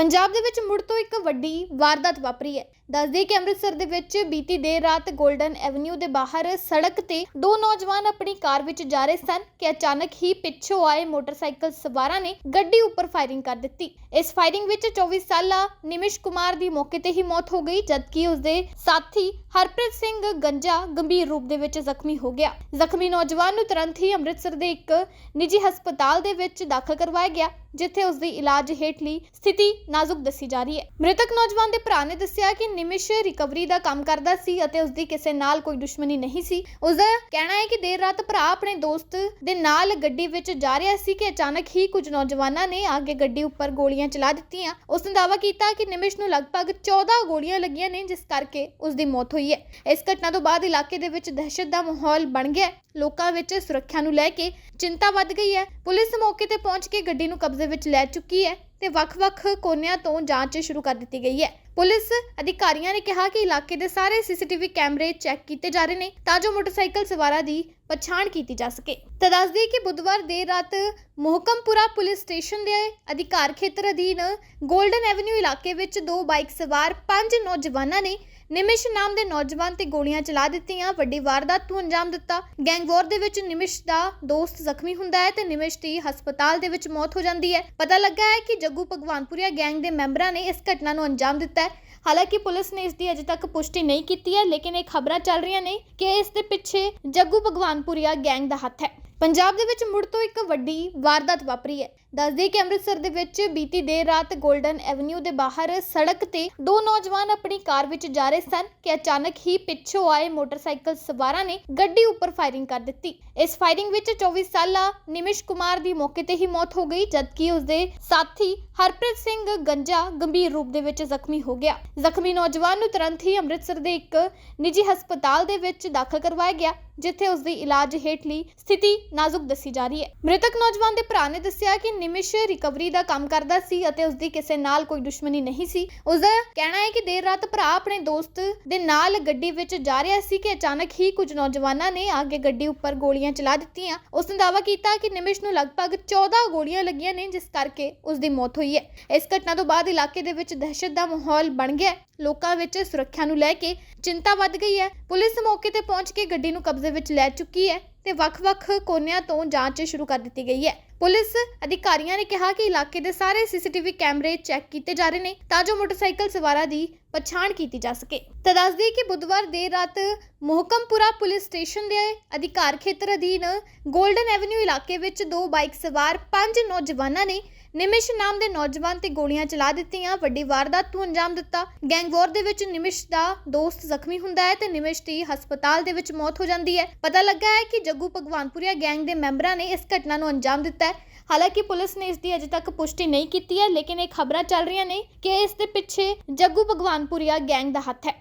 ਪੰਜਾਬ ਦੇ ਵਿੱਚ ਮੁੜ ਤੋਂ ਇੱਕ ਵੱਡੀ ਵਾਰਦਾਤ ਵਾਪਰੀ ਹੈ। ਦੱਸਦੇ ਕਿ ਅੰਮ੍ਰਿਤਸਰ ਦੇ ਵਿੱਚ ਬੀਤੀ ਦੇਰ ਰਾਤ 골ਡਨ ਐਵਨਿਊ ਦੇ ਬਾਹਰ ਸੜਕ ਤੇ ਦੋ ਨੌਜਵਾਨ ਆਪਣੀ ਕਾਰ ਵਿੱਚ ਜਾ ਰਹੇ ਸਨ ਕਿ ਅਚਾਨਕ ਹੀ ਪਿੱਛੋਂ ਆਏ ਮੋਟਰਸਾਈਕਲ ਸਵਾਰਾਂ ਨੇ ਗੱਡੀ ਉੱਪਰ ਫਾਇਰਿੰਗ ਕਰ ਦਿੱਤੀ। ਇਸ ਫਾਇਰਿੰਗ ਵਿੱਚ 24 ਸਾਲਾ ਨਿਮਿਸ਼ ਕੁਮਾਰ ਦੀ ਮੌਕੇ ਤੇ ਹੀ ਮੌਤ ਹੋ ਗਈ, ਜਦਕਿ ਉਸਦੇ ਸਾਥੀ ਹਰਪ੍ਰੀਤ ਸਿੰਘ ਗੰਜਾ ਗੰਭੀਰ ਰੂਪ ਦੇ ਵਿੱਚ ਜ਼ਖਮੀ ਹੋ ਗਿਆ। ਜ਼ਖਮੀ ਨੌਜਵਾਨ ਨੂੰ ਤੁਰੰਤ ਹੀ ਅੰਮ੍ਰਿਤਸਰ ਦੇ ਇੱਕ ਨਿੱਜੀ ਹਸਪਤਾਲ ਦੇ ਵਿੱਚ ਦਾਖਲ ਕਰਵਾਇਆ ਗਿਆ, ਜਿੱਥੇ ਉਸ ਦੀ ਇਲਾਜ ਹੇਠਲੀ ਸਥਿਤੀ ਨਾਜ਼ੁਕ ਦੱਸੀ ਜਾ ਰਹੀ ਹੈ। ਮ੍ਰਿਤਕ ਨੌਜਵਾਨ ਦੇ ਭਰਾ ਨੇ ਦੱਸਿਆ ਕਿ ਨਿਮਿਸ਼ ਰਿਕਵਰੀ ਦਾ ਕੰਮ ਕਰਦਾ ਸੀ ਅਤੇ ਉਸ ਦੀ ਕਿਸੇ ਨਾਲ ਕੋਈ ਦੁਸ਼ਮਣੀ ਨਹੀਂ ਸੀ। ਉਸ ਦਾ ਕਹਿਣਾ ਹੈ ਕਿ ਦੇਰ ਰਾਤ ਭਰਾ ਆਪਣੇ ਦੋਸਤ ਦੇ ਨਾਲ ਗੱਡੀ ਵਿੱਚ ਜਾ ਰਿਹਾ ਸੀ ਕਿ ਅਚਾਨਕ ਹੀ ਕੁਝ ਨੌਜਵਾਨਾਂ ਨੇ ਆ ਗੱਡੀ ਉੱਪਰ ਗੋਲੀਆਂ ਚਲਾ ਦਿੱਤੀਆਂ। ਉਸ ਨੇ ਦਾਅਵਾ ਕੀਤਾ ਕਿ ਨਿਮਿਸ਼ ਨੂੰ ਲਗਭਗ 14 ਗੋਲੀਆਂ ਲੱਗੀਆਂ ਨੇ, ਜਿਸ ਕਰਕੇ ਉਸ ਦੀ ਮੌਤ ਹੋਈ ਹੈ। ਇਸ ਘਟਨਾ ਤੋਂ ਬਾਅਦ ਇਲਾਕੇ ਦੇ ਵਿੱਚ ਦਹਿਸ਼ਤ ਦਾ ਮਾਹੌਲ ਬਣ ਗਿਆ ਲੋਕਾਂ ਵਿੱਚ ਸੁਰੱਖਿਆ ਨੂੰ ਲੈ ਕੇ ਚਿੰਤਾ ਵੱਧ ਗਈ ਹੈ। ਪੁਲਿਸ ਮੌਕੇ ਤੇ ਪਹੁੰਚ ਕੇ ਗੱਡੀ ਨੂੰ ਕਬਜ਼ੇ ਵਿੱਚ ਲੈ ਚੁੱਕੀ ਹੈ। ਤੇ ਵੱਖ-ਵੱਖ ਕੋਨਿਆਂ ਤੋਂ ਜਾਂਚ ਸ਼ੁਰੂ ਕਰ ਦਿੱਤੀ ਗਈ ਹੈ। ਪੁਲਿਸ ਅਧਿਕਾਰੀਆਂ ਨੇ ਕਿਹਾ ਕਿ ਇਲਾਕੇ ਦੇ ਸਾਰੇ ਸੀਸੀਟੀਵੀ ਕੈਮਰੇ ਚੈੱਕ ਕੀਤੇ ਜਾ ਰਹੇ ਨੇ ਤਾਂ ਜੋ ਮੋਟਰਸਾਈਕਲ ਸਵਾਰਾਂ ਦੀ ਪਛਾਣ ਕੀਤੀ ਜਾ ਸਕੇ। ਤਾਂ ਦੱਸ ਦਈਏ ਕਿ ਬੁੱਧਵਾਰ ਦੇਰ ਰਾਤ ਮੋਹਕਮਪੁਰਾ ਪੁਲਿਸ ਸਟੇਸ਼ਨ ਦੇ ਅਧਿਕਾਰ ਖੇਤਰ ਅਧੀਨ ਗੋਲਡਨ ਐਵਨਿਊ ਇਲਾਕੇ ਵਿੱਚ ਦੋ ਬਾਈਕ ਸਵਾਰ ਪੰਜ ਨੌਜਵਾਨਾਂ ਨੇ ਨਿਮਿਸ਼ ਨਾਮ ਦੇ ਨੌਜਵਾਨ ਤੇ ਗੋਲੀਆਂ ਚਲਾ ਦਿੱਤੀਆਂ, ਵੱਡੀ ਵਾਰਦਾਤ ਨੂੰ ਅੰਜਾਮ ਦਿੱਤਾ। ਗੈਂਗਵਾਰ ਦੇ ਵਿੱਚ ਨਿਮਿਸ਼ ਦਾ ਦੋਸਤ ਜ਼ਖਮੀ ਹੁੰਦਾ ਹੈ ਤੇ ਨਿਮਿਸ਼ ਦੀ ਹਸਪਤਾਲ ਦੇ ਵਿੱਚ ਮੌਤ ਹੋ ਜਾਂਦੀ ਹੈ। ਪਤਾ ਲੱਗਾ ਹੈ ਕਿ ਜੱਗੂ ਭਗਵਾਨਪੁਰੀਆ ਗੈਂਗ ਦੇ ਮੈਂਬਰਾਂ ਨੇ ਇਸ ਘਟਨਾ ਨੂੰ ਅੰਜਾਮ ਦਿੱਤਾ ਹੈ। ਹਾਲਾਂਕਿ ਪੁਲਿਸ ਨੇ ਇਸ ਦੀ ਅਜੇ ਤੱਕ ਪੁਸ਼ਟੀ ਨਹੀਂ ਕੀਤੀ ਹੈ, ਲੇਕਿਨ ਇਹ ਖਬਰਾਂ ਚੱਲ ਰਹੀਆਂ ਨੇ ਕਿ ਇਸ ਦੇ ਪਿੱਛੇ ਜੱਗੂ ਭਗਵਾਨਪੁਰੀਆ ਗੈਂਗ ਦਾ ਹੱਥ ਹੈ। ਪੰਜਾਬ ਦੇ ਵਿੱਚ ਮੁੜ ਤੋਂ ਇੱਕ ਵੱਡੀ ਵਾਰਦਾਤ ਵਾਪਰੀ ਹੈ। ਦੱਸਦੇ ਕਿ ਅੰਮ੍ਰਿਤਸਰ ਦੇ ਵਿੱਚ ਬੀਤੀ ਦੇਰ ਰਾਤ 골ਡਨ ਐਵਨਿਊ ਦੇ ਬਾਹਰ ਸੜਕ ਤੇ ਦੋ ਨੌਜਵਾਨ ਆਪਣੀ ਕਾਰ ਵਿੱਚ ਜਾ ਰਹੇ ਸਨ ਕਿ ਅਚਾਨਕ ਹੀ ਪਿੱਛੋਂ ਆਏ ਮੋਟਰਸਾਈਕਲ ਸਵਾਰਾਂ ਨੇ ਗੱਡੀ ਉੱਪਰ ਫਾਇਰਿੰਗ ਕਰ ਦਿੱਤੀ। ਇਸ ਫਾਇਰਿੰਗ ਵਿੱਚ 24 ਸਾਲਾ ਨਿਮਿਸ਼ ਕੁਮਾਰ ਦੀ ਮੌਕੇ ਤੇ ਹੀ ਮੌਤ ਹੋ ਗਈ, ਜਦਕਿ ਉਸਦੇ ਸਾਥੀ ਹਰਪ੍ਰੀਤ ਸਿੰਘ ਗੰਜਾ ਗੰਭੀਰ ਰੂਪ ਦੇ ਵਿੱਚ ਜ਼ਖਮੀ ਹੋ ਗਿਆ। ਜ਼ਖਮੀ ਨੌਜਵਾਨ ਨੂੰ ਤੁਰੰਤ ਹੀ ਅੰਮ੍ਰਿਤਸਰ ਦੇ ਇੱਕ ਨਿੱਜੀ ਹਸਪਤਾਲ ਦੇ ਵਿੱਚ ਦਾਖਲ ਕਰਵਾਇਆ ਗਿਆ। ਜਿੱਥੇ ਉਸ ਦੀ ਇਲਾਜ ਹੇਠਲੀ ਸਥਿਤੀ ਨਾਜ਼ੁਕ ਦੱਸੀ ਜਾ ਰਹੀ ਹੈ। ਮ੍ਰਿਤਕ ਨੌਜਵਾਨ ਦੇ ਭਰਾ ਨੇ ਦੱਸਿਆ ਕਿ ਨਿਮਿਸ਼ ਰਿਕਵਰੀ ਦਾ ਕੰਮ ਕਰਦਾ ਸੀ ਅਤੇ ਉਸ ਦੀ ਕਿਸੇ ਨਾਲ ਕੋਈ ਦੁਸ਼ਮਣੀ ਨਹੀਂ ਸੀ। ਉਸ ਦਾ ਕਹਿਣਾ ਹੈ ਕਿ ਦੇਰ ਰਾਤ ਭਰਾ ਆਪਣੇ ਦੋਸਤ ਦੇ ਨਾਲ ਗੱਡੀ ਵਿੱਚ ਜਾ ਰਿਹਾ ਸੀ ਕਿ ਅਚਾਨਕ ਹੀ ਕੁਝ ਨੌਜਵਾਨਾਂ ਨੇ ਆ ਕੇ ਗੱਡੀ ਉੱਪਰ ਗੋਲੀਆਂ ਚਲਾ ਦਿੱਤੀਆਂ। ਉਸ ਨੇ ਦਾਅਵਾ ਕੀਤਾ ਕਿ ਨਿਮਿਸ਼ ਨੂੰ ਲਗਭਗ 14 ਗੋਲੀਆਂ ਲੱਗੀਆਂ ਨੇ, ਜਿਸ ਕਰਕੇ ਉਸ ਦੀ ਮੌਤ ਹੋਈ ਹੈ। ਇਸ ਘਟਨਾ ਤੋਂ ਬਾਅਦ ਇਲਾਕੇ ਦੇ ਵਿੱਚ ਦਹਿਸ਼ਤ ਦਾ ਮਾਹੌਲ ਬਣ ਗਿਆ ਲੋਕਾਂ ਵਿੱਚ ਸੁਰੱਖਿਆ ਨੂੰ ਲੈ ਕੇ ਚਿੰਤਾ ਵੱਧ ਗਈ ਹੈ। ਪੁਲਿਸ ਮੌਕੇ ਤੇ ਪਹੁੰਚ ਕੇ ਗੱਡੀ ਨੂੰ ਕਬਜ਼ੇ ਵਿੱਚ ਲੈ ਚੁੱਕੀ ਹੈ ਤੇ ਵੱਖ-ਵੱਖ ਕੋਨਿਆਂ ਤੋਂ ਜਾਂਚ ਸ਼ੁਰੂ ਕਰ ਦਿੱਤੀ ਗਈ ਹੈ। ਪੁਲਿਸ ਅਧਿਕਾਰੀਆਂ ਨੇ ਕਿਹਾ ਕਿ ਇਲਾਕੇ ਦੇ ਸਾਰੇ ਸੀਸੀਟੀਵੀ ਕੈਮਰੇ ਚੈੱਕ ਕੀਤੇ ਜਾ ਰਹੇ ਨੇ ਤਾਂ ਜੋ ਮੋਟਰਸਾਈਕਲ ਸਵਾਰਾਂ ਦੀ ਪਛਾਣ ਕੀਤੀ ਜਾ ਸਕੇ। ਤਾਂ ਦੱਸ ਦਈਏ ਕਿ ਬੁੱਧਵਾਰ ਦੇਰ ਰਾਤ ਮੋਹਕਮਪੁਰਾ ਪੁਲਿਸ ਸਟੇਸ਼ਨ ਦੇ ਅਧਿਕਾਰ ਖੇਤਰ ਅਧੀਨ 골ਡਨ ਐਵਨਿਊ ਇਲਾਕੇ ਵਿੱਚ ਦੋ ਬਾਈਕ ਸਵਾਰ ਪੰਜ ਨੌਜਵਾਨਾਂ ਨੇ ਨਿਮਿਸ਼ ਨਾਮ ਦੇ ਨੌਜਵਾਨ ਤੇ ਗੋਲੀਆਂ ਚਲਾ ਦਿੱਤੀਆਂ। ਵੱਡੀ ਵਾਰਦਾਤ ਨੂੰ ਅੰਜਾਮ ਦਿੱਤਾ। ਗੈਂਗਵਾਰ ਦੇ ਵਿੱਚ ਨਿਮਿਸ਼ ਦਾ ਦੋਸਤ ਜ਼ਖਮੀ ਹੁੰਦਾ ਹੈ ਤੇ ਨਿਮਿਸ਼ ਦੀ ਹਸਪਤਾਲ ਦੇ ਵਿੱਚ ਮੌਤ ਹੋ ਜਾਂਦੀ ਹੈ। ਪਤਾ ਲੱਗਾ ਹੈ ਕਿ ਜੱਗੂ ਭਗਵਾਨਪੁਰੀਆ ਗੈਂਗ ਦੇ ਮੈਂਬਰਾਂ ਨੇ ਇਸ ਘਟਨਾ ਨੂੰ ਅੰਜਾਮ ਦਿੱਤਾ ਹੈ। ਹਾਲਾਂਕਿ ਪੁਲਿਸ ਨੇ ਇਸ ਦੀ ਅਜੇ ਤੱਕ ਪੁਸ਼ਟੀ ਨਹੀਂ ਕੀਤੀ ਹੈ, ਲੇਕਿਨ ਇਹ ਖਬਰਾਂ ਚੱਲ ਰਹੀਆਂ ਨੇ ਕਿ ਇਸ ਦੇ ਪਿੱਛੇ ਜੱਗੂ ਭਗਵਾਨਪੁਰੀਆ ਗੈਂਗ ਦਾ ਹੱਥ ਹੈ।